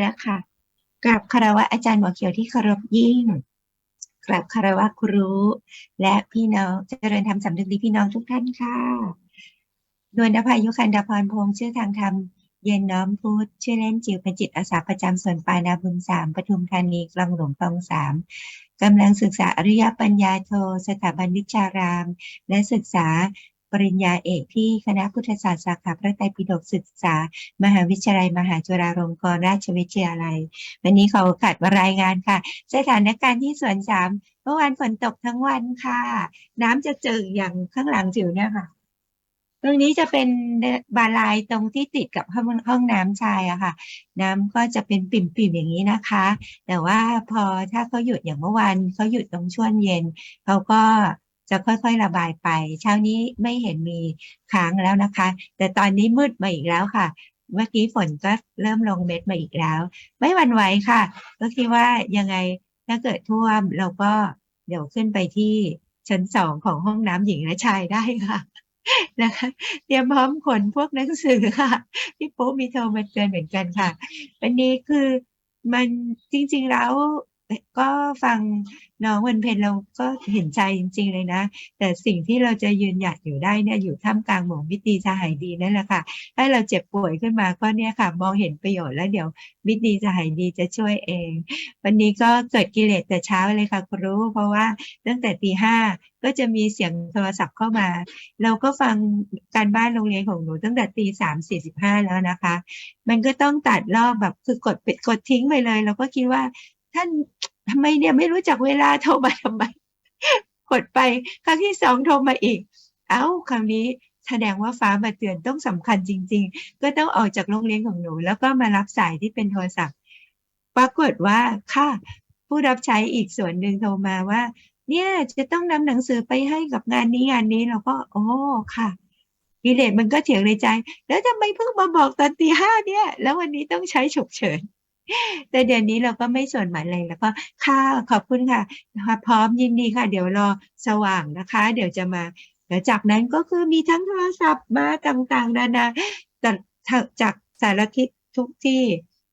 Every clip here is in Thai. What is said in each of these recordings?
แล้วค่ะกราบคารวะอาจารย์หมอเขียวที่เคารพยิ่งกราบคารวะครูและพี่น้องเจริญธรรมสำนึกดีพี่น้องทุกท่านค่ะดวลนภายุคันดาพรพงษ์ชื่อทางธรรมเย็นน้อมพุทธชื่อเล่นจิ๋วเป็นจิตอาสาประจำส่วนปานาบุญสามปทุมธานีกลางหลวงตองสามกำลังศึกษาอริยปัญญาโท สถาบันวิชาราม และศึกษา ปริญญาเอกที่คณะพุทธศาสตร์สาขาพระไตรปิฎกศึกษา มหาวิทยาลัย มหาจุฬาลงกรณราชวิทยาลัย วันนี้ขอโอกาสมารายงานค่ะ สถานการณ์ที่สวนสามเมื่อวานฝนตกทั้งวันค่ะ น้ำจะเจิ่งอย่างข้างหลังจิ๋วเนี่ยค่ะตรงนี้จะเป็นบาลายตรงที่ติดกับห้องห้องน้ำชายอะค่ะ น้ำก็จะเป็นปิ่มๆอย่างนี้นะคะ แต่ว่าพอถ้าเขาหยุดอย่างเมื่อวานเขาหยุดตรงช่วงเย็นเขาก็ จะค่อยๆระบายไป เช้านี้ไม่เห็นมีค้างแล้วนะคะ แต่ตอนนี้มืดมาอีกแล้วค่ะ เมื่อกี้ฝนก็เริ่มลงเม็ดมาอีกแล้ว ไม่หวั่นไหวค่ะ ก็คิดว่ายังไงถ้าเกิดท่วมเราก็เดี๋ยวขึ้นไปที่ชั้นสองของห้องน้ำหญิงและชายได้ค่ะนะคะเตรียมพร้อมขนพวกหนังสือค่ะพี่ปุ๊มีโทรมาเตือนเหมือนกันค่ะวันนี้คือมันจริง ๆ แล้ว ก็ฟังน้องวันเพ็ญเราก็เห็นใจจริง ๆ เลยนะ แต่สิ่งที่เราจะยืนหยัดอยู่ได้เนี่ยอยู่ท่ามกลางหมู่มิตรดีสหายดีนั่นแหละค่ะถ้าเราเจ็บป่วยขึ้นมาก็เนี่ยค่ะ มองเห็นประโยชน์แล้วเดี๋ยวมิตรดีสหายดีจะช่วยเอง วันนี้ก็เกิดกิเลสแต่เช้าเลยค่ะครูเพราะว่าตั้งแต่ตีห้าก็จะมีเสียงโทรศัพท์เข้ามา เราก็ฟังการบ้านโรงเรียนของหนูตั้งแต่ตีสามสี่สิบห้าแล้วนะคะ มันก็ต้องตัดรอบแบบคือกดปิดกดทิ้งไปเลย เราก็คิดว่า ท่านทำไมเนี่ยไม่รู้จักเวลาโทรมาทำไมกดไปครั้งที่สองโทรมาอีก เอ้าคราวนี้แสดงว่าฟ้ามาเตือนต้องสำคัญจริง ๆ ก็ต้องออกจากโรงเรียนของหนู แล้วก็มารับสายที่เป็นโทรศัพท์ ปรากฏว่าค่ะ ผู้รับใช้อีกส่วนหนึ่งโทรมาว่า เนี่ยจะต้องนำหนังสือไปให้กับงานนี้งานนี้เราก็โอ้ค่ะกิเลสมันก็เถียงในใจ แล้วทำไมเพิ่งมาบอกตอนตีห้าเนี่ย แล้ววันนี้ต้องใช้ฉุกเฉิน แต่เดือนนี้เราก็ไม่ส่วนหมายอะไรแล้วก็ค่ะขอบคุณค่ะพร้อมยินดีค่ะ เดี๋ยวรอสว่างนะคะ เดี๋ยวจะมาแล้วจากนั้นก็คือมีทั้งโทรศัพท์มาต่างๆนานาจากสารทิศทุกที่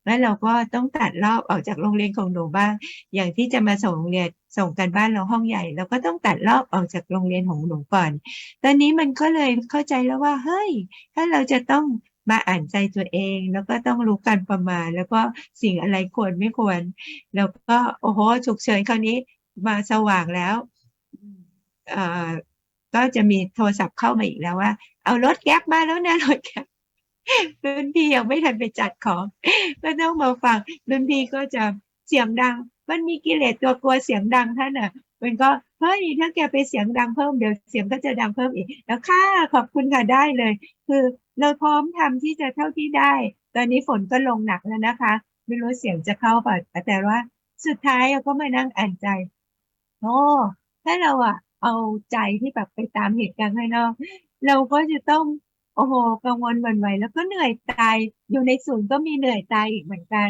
แล้วเราก็ต้องตัดรอบออกจากโรงเรียนของหนูบ้าง อย่างที่จะมาส่งโรงเรียนส่งกันบ้านเราห้องใหญ่ เราก็ต้องตัดรอบออกจากโรงเรียนของหนูก่อน ตอนนี้มันก็เลยเข้าใจแล้วว่าเฮ้ย ถ้าเราจะต้อง มาอ่านใจตัวเอง แล้วก็ต้องรู้การประมาณ แล้วก็สิ่งอะไรควรไม่ควร แล้วก็โอ้โหฉุกเฉินคราวนี้มาสว่างแล้วก็จะมีโทรศัพท์เข้ามาอีกแล้วว่า เอารถแก๊ปมาแล้วนะรถแก๊ปรุ่นพี่ยังไม่ทันไปจัดของก็ต้องมาฟังรุ่นพี่ก็จะเสียงดัง มันมีกิเลสตัวกลัวเสียงดังท่านอะ มันก็ เฮ้ยถ้าแกไปเสียงดังเพิ่มเดี๋ยวเสียงก็จะดังเพิ่มอีก แล้วค่ะขอบคุณค่ะได้เลย คือเราพร้อมทำที่จะเท่าที่ได้ ตอนนี้ฝนก็ลงหนักแล้วนะคะ ไม่รู้เสียงจะเข้าป่ะแต่ว่าสุดท้ายเราก็มานั่งอ่านใจโอ้ถ้าเราอะเอาใจที่แบบไปตามเหตุการณ์ภายนอก เราก็จะต้องโอ้โหกังวลหวั่นไหวแล้วก็เหนื่อยตายอยู่ในศูนย์ก็มีเหนื่อยตายอีกเหมือนกัน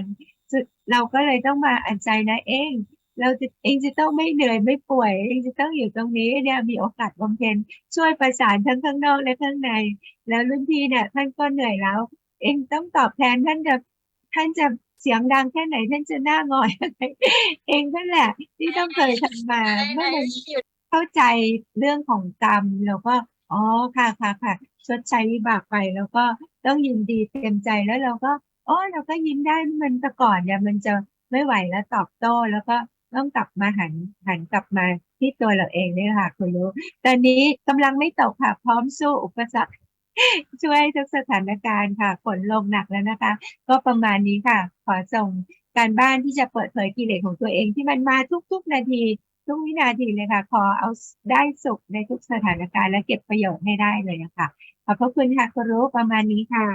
เราก็เลยต้องมาอ่านใจนะเอง เราจะเองจะต้องไม่เหนื่อยไม่ป่วย เองจะต้องอยู่ตรงนี้เนี่ยมีโอกาสบำเพ็ญช่วยประสานทั้งข้างนอกและข้างใน แล้วรุ่นพี่เนี่ยท่านก็เหนื่อยแล้ว เองต้องตอบแทนท่านจะท่านจะเสียงดังแค่ไหนท่านจะหน้างอยอะไรเองนั่นแหละ ที่ต้องเคยทำมาเมื่อมันเข้าใจเรื่องของกรรมเราก็อ๋อค่ะค่ะค่ะชดใช้วิบากไปแล้วก็ต้องยินดีเต็มใจแล้วเราก็อ๋อเราก็ยิ้มได้มันแต่ก่อนเนี่ยมันจะไม่ไหวแล้วตอบโต้แล้วก็ ต้องกลับมาหันหันกลับมาที่ตัวเราเองนี่ค่ะคุณรู้ ตอนนี้กำลังไม่ตกค่ะ พร้อมสู้อุปสรรคช่วยทุกสถานการณ์ค่ะฝนลงหนักแล้วนะคะ ก็ประมาณนี้ค่ะ ขอส่งการบ้านที่จะเปิดเผยกิเลสของตัวเองที่มันมาทุก ๆ นาทีทุกวินาทีเลยค่ะ ขอเอาได้สุขในทุกสถานการณ์และเก็บประโยชน์ให้ได้เลยนะคะขอบพระคุณค่ะคุณรู้ประมาณนี้ค่ะ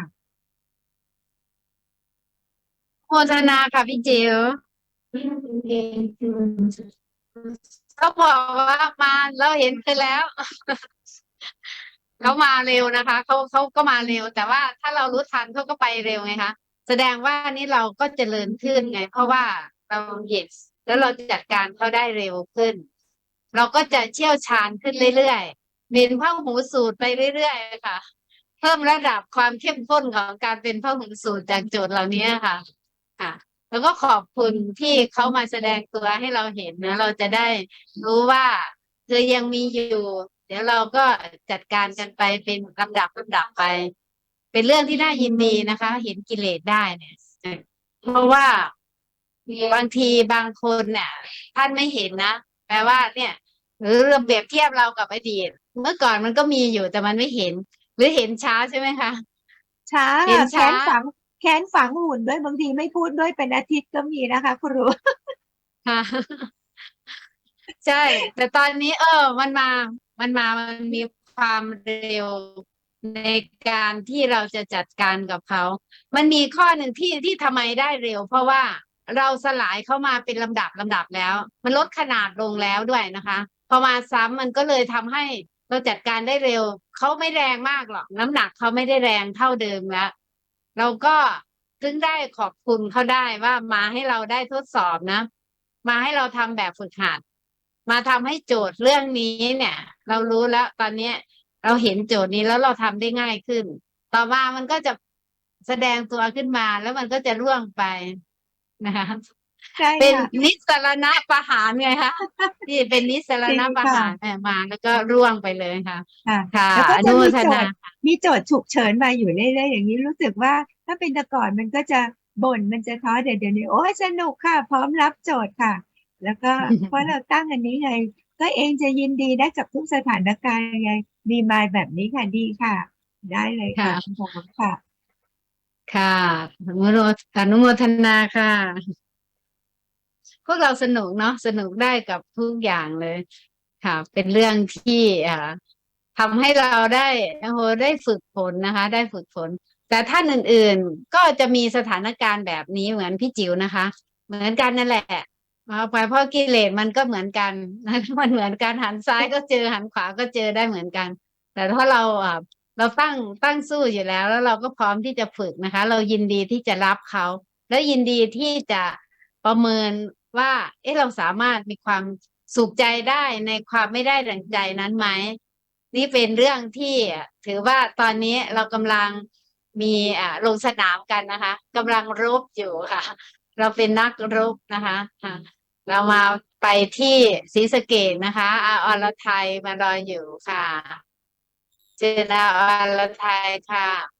โฆษณาค่ะพี่จิ๋ว เขาบอกว่ามาเราเห็นไปแล้ว เขามาเร็วนะคะเขาเขาก็มาเร็ว แต่ว่าถ้าเรารู้ทันเขาก็ไปเร็วไงคะแสดงว่านี่เราก็เจริญขึ้นไง เพราะว่าเราเห็นแล้วเราจัดการเขาได้เร็วขึ้น เราก็จะเชี่ยวชาญขึ้นเรื่อยๆเรียนพ่อหูสูตรไปเรื่อยๆค่ะ เพิ่มระดับความเข้มข้นของการเป็นพ่อหูสูตรจากโจทย์เหล่านี้ค่ะ ค่ะ แล้วก็ขอบคุณที่เขามาแสดงตัวให้เราเห็นนะ เราจะได้รู้ว่าเธอยังมีอยู่ เดี๋ยวเราก็จัดการกันไปเป็นลำดับลำดับไป เป็นเรื่องที่น่ายินดีนะคะ เห็นกิเลสได้เนี่ยเออเพราะว่าบางทีบางคนเนี่ยท่านไม่เห็นนะแปลว่าเนี่ยหรือเราเปรียบเทียบเรากับอดีต เมื่อก่อนมันก็มีอยู่แต่มันไม่เห็น หรือเห็นช้าใช่ไหมคะช้าเห็นแค้นช้าฝัง แค้นฝังหุ่นด้วยบางทีไม่พูดด้วยเป็นอาทิตย์ก็มีนะคะครูค่ะใช่ แต่ตอนนี้ เออ มันมา มันมามันมีความเร็วในการที่เราจะจัดการกับเขา มันมีข้อหนึ่งที่ที่ทำไมได้เร็ว เพราะว่าเราสลายเข้ามาเป็นลำดับลำดับแล้ว มันลดขนาดลงแล้วด้วยนะคะพอมาซ้ำมันก็เลยทำให้เราจัดการได้เร็ว เขาไม่แรงมากหรอก น้ำหนักเขาไม่ได้แรงเท่าเดิมแล้ว เราก็ถึงได้ขอบคุณเขาได้ว่ามาให้เราได้ทดสอบนะ มาให้เราทำแบบฝึกหัด มาทำให้โจทย์เรื่องนี้เนี่ย เรารู้แล้วตอนเนี้ย เราเห็นโจทย์นี้แล้วเราทำได้ง่ายขึ้น ต่อมามันก็จะแสดงตัวขึ้นมาแล้วมันก็จะร่วงไปนะคะ ใช่เป็นค่ะ นิสรณประหารไงคะที่เป็นนิสรณประหารเออมาแล้วก็ร่วงไปเลยค่ะ ค่ะค่ะแล้วก็อจะนุโมมีทโจนาทย์มีโจทย์ฉุกเฉินมาอยู่เรื่อยๆอย่างนี้รู้สึกว่าถ้าเป็นแต่ก่อนมันก็จะบ่นมันจะท้อเดี๋ยวเดี๋ยวนี้โอ้ยสนุกค่ะ พร้อมรับโจทย์ค่ะ แล้วก็ เพราะเราตั้งอันนี้ไง ก็เองจะยินดีได้กับทุกสถานการณ์ไงมีมายแบบนี้ค่ะดีค่ะ ได้เลยค่ะค่ะพร้อมค่ะ ค่ะอนุโมอนุโมทนาค่ะ พวกเราสนุกเนาะสนุกได้กับทุกอย่างเลยค่ะ เป็นเรื่องที่อ่าทำให้เราได้โอ้โหได้ฝึกฝนนะคะ ได้ฝึกฝน แต่ท่านอื่นๆ ก็จะมีสถานการณ์แบบนี้เหมือนพี่จิ๋วนะคะ เหมือนกันนั่นแหละเอาไปเพราะกิเลสมันก็เหมือนกันมันเหมือนกันหันซ้ายก็เจอหันขวาก็เจอได้เหมือนกัน แต่ถ้าเราอ่าเราตั้งตั้งสู้อยู่แล้ว แล้วเราก็พร้อมที่จะฝึกนะคะ เรายินดีที่จะรับเขา แล้วยินดีที่จะประเมิน ว่า เอ๊ะเราสามารถมีความสุขใจได้ในความไม่ได้ดังใจนั้นไหมนี่เป็นเรื่องที่ถือว่าตอนนี้เรากำลังมีอ่าลงสนามกันนะคะกำลังรบอยู่ค่ะ เราเป็นนักรบนะคะเรามาไปที่ศรีสะเกดนะคะอาอรไทยมารออยู่ค่ะเจนาอรไทยค่ะ